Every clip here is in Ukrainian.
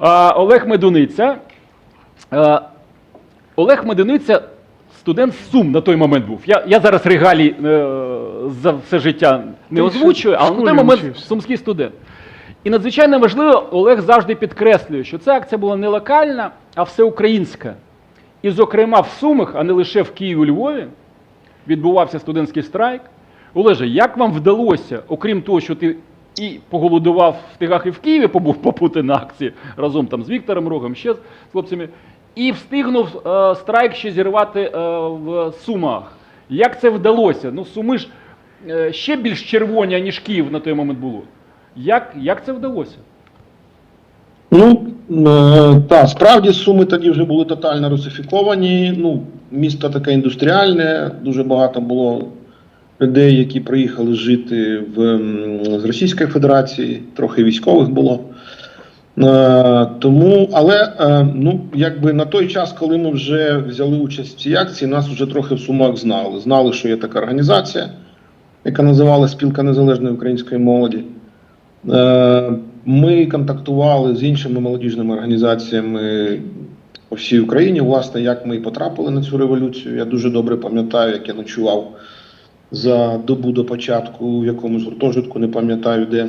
Олег Медуниця. Олег Медуниця студент Сум на той момент був. Я, я зараз регалій е, за все життя не Ти озвучую, але на той момент вчився. сумський студент. І надзвичайно важливо, Олег завжди підкреслює, що ця акція була не локальна, а всеукраїнська. І, зокрема, в Сумах, а не лише в Києві у Львові, відбувався студентський страйк. Олеже, як вам вдалося, окрім того, що ти і поголодував в тигах і в Києві побув побути на акції разом там з Віктором Рогом, ще з хлопцями, і встигнув е, страйк ще зірвати е, в Сумах. Як це вдалося? Ну, Суми ж е, ще більш червоні, ніж Київ на той момент було. Як, як це вдалося? Ну, е, та, справді суми тоді вже були тотально русифіковані. Ну, місто таке індустріальне, дуже багато було людей, які приїхали жити в, з Російської Федерації, трохи військових було. Е, тому, але е, ну, якби на той час, коли ми вже взяли участь в цій акції, нас вже трохи в Сумах знали. Знали, що є така організація, яка називалася Спілка Незалежної української молоді. Е, Ми контактували з іншими молодіжними організаціями по всій Україні. Власне, як ми і потрапили на цю революцію. Я дуже добре пам'ятаю, як я ночував за добу до початку в якомусь гуртожитку, не пам'ятаю де.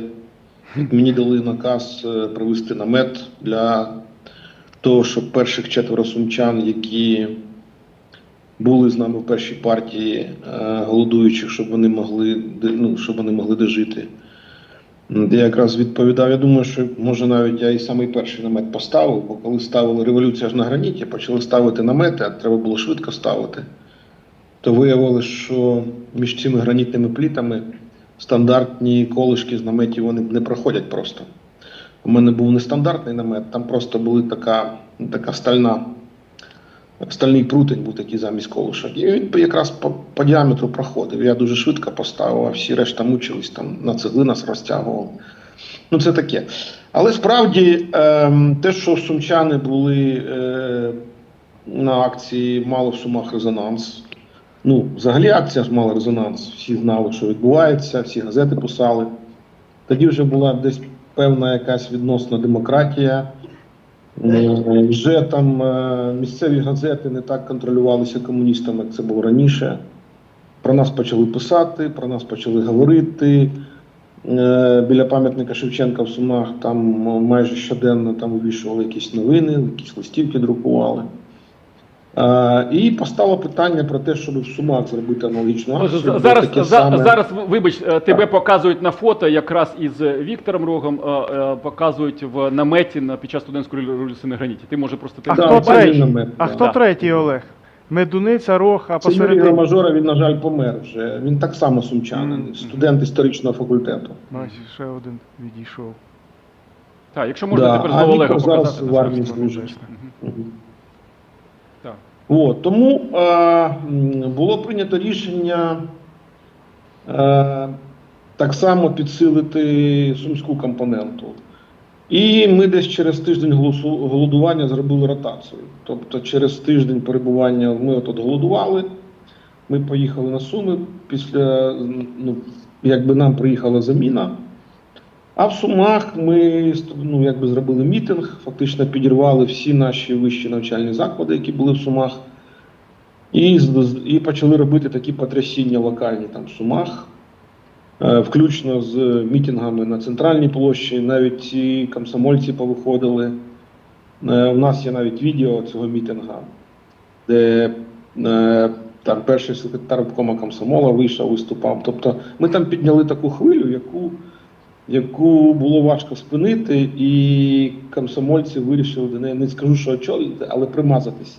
Мені дали наказ е, привезти намет для того, щоб перших четверо сумчан, які були з нами в першій партії е, голодуючих, щоб вони могли ну, щоб вони могли дожити. Я якраз відповідав. Я думаю, що може навіть я і самий перший намет поставив, бо коли ставили революція ж на граніті, почали ставити намети, а треба було швидко ставити. То виявилось, що між цими гранітними плітами стандартні колишки з наметів вони не проходять просто. У мене був нестандартний намет, там просто була така, така стальна, стальний прутень був такий замість колишок. І він якраз по, по діаметру проходив. Я дуже швидко поставив, а всі решта мучились там на цегли нас розтягували. Ну, це таке. Але справді ем, те, що сумчани були е, на акції, мало в сумах резонанс. Ну, взагалі акція мала резонанс. Всі знали, що відбувається, всі газети писали. Тоді вже була десь певна якась відносна демократія. Е, Вже там е, місцеві газети не так контролювалися комуністами, як це було раніше. Про нас почали писати, про нас почали говорити. Е, Біля пам'ятника Шевченка в Сумах там майже щоденно там вивішували якісь новини, якісь листівки друкували. Е, І постало питання про те, щоб в Сумах зробити аналогічну акцію. Зараз, таке за- саме. зараз, вибач, е, тебе показують на фото якраз із Віктором Рогом, е, е, показують в наметі на, під час студентської революції на граніті. Ти може просто ти А Да, хто це третій? намет, А да. хто третій Олег? Медуниця, Рох, а Це Юрій посередині. Громажора, він, на жаль, помер вже. Він так само сумчанин, Мгм. студент історичного факультету. Бачиш, ще один відійшов. Так, якщо можна Да, тепер знову Олега Віктор зараз показати. в армії служить. Мгм. От, тому е, було прийнято рішення е, так само підсилити сумську компоненту. І ми десь через тиждень голодування зробили ротацію. Тобто через тиждень перебування ми от голодували, ми поїхали на Суми, після ну, якби нам приїхала заміна. А в Сумах ми ну, якби зробили мітинг, фактично підірвали всі наші вищі навчальні заклади, які були в Сумах, і, і почали робити такі потрясіння локальні там в Сумах, е, включно з мітингами на центральній площі. Навіть ці комсомольці повиходили. Е, У нас є навіть відео цього мітинга, де е, там перший секретар обкома комсомола вийшов, виступав. Тобто ми там підняли таку хвилю, яку яку було важко спинити, і комсомольці вирішили до неї, не скажу, що очолити, але примазатись,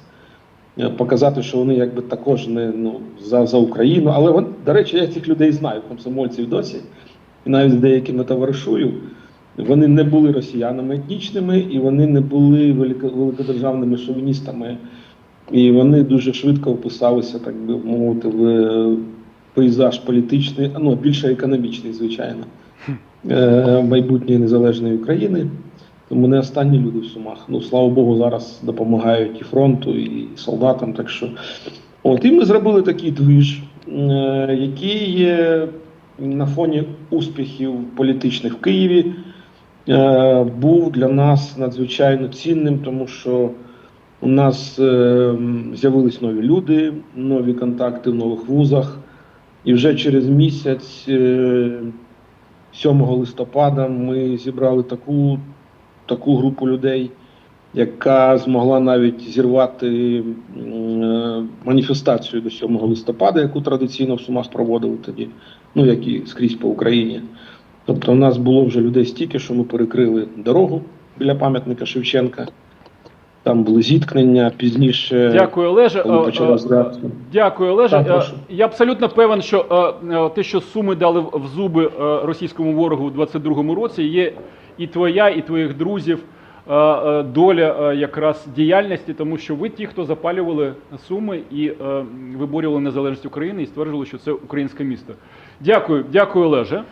Е, показати, що вони якби також не ну, за, за Україну. Але вон, до речі, я цих людей знаю, комсомольців досі, і навіть з деякими товаришую. Вони не були росіянами етнічними, і вони не були великодержавними шовіністами. І вони дуже швидко вписалися, так би мовити, в е, пейзаж політичний, ну більше економічний, звичайно майбутньої незалежної України. Тому не останні люди в Сумах. Ну, слава Богу, зараз допомагають і фронту, і солдатам. Так що, от, і ми зробили такий двіж, е, який на фоні успіхів політичних в Києві. е, був для нас надзвичайно цінним, тому що у нас е, з'явились нові люди, нові контакти в нових вузах. І вже через місяць, е, 7 листопада, ми зібрали таку, таку групу людей, яка змогла навіть зірвати е, маніфестацію до 7 листопада, яку традиційно в Сумах проводили тоді, ну як і скрізь по Україні. Тобто у нас було вже людей стільки, що ми перекрили дорогу біля пам'ятника Шевченка. Там були зіткнення пізніше. Дякую, Олеже. Е, е. Дякую, Олеже. Так, Е. Я абсолютно певен, що те, що Суми дали в зуби російському ворогу у 22-му році, є і твоя, і твоїх друзів доля якраз діяльності, тому що ви ті, хто запалювали Суми і виборювали незалежність України і стверджували, що це українське місто. Дякую, дякую, Олеже.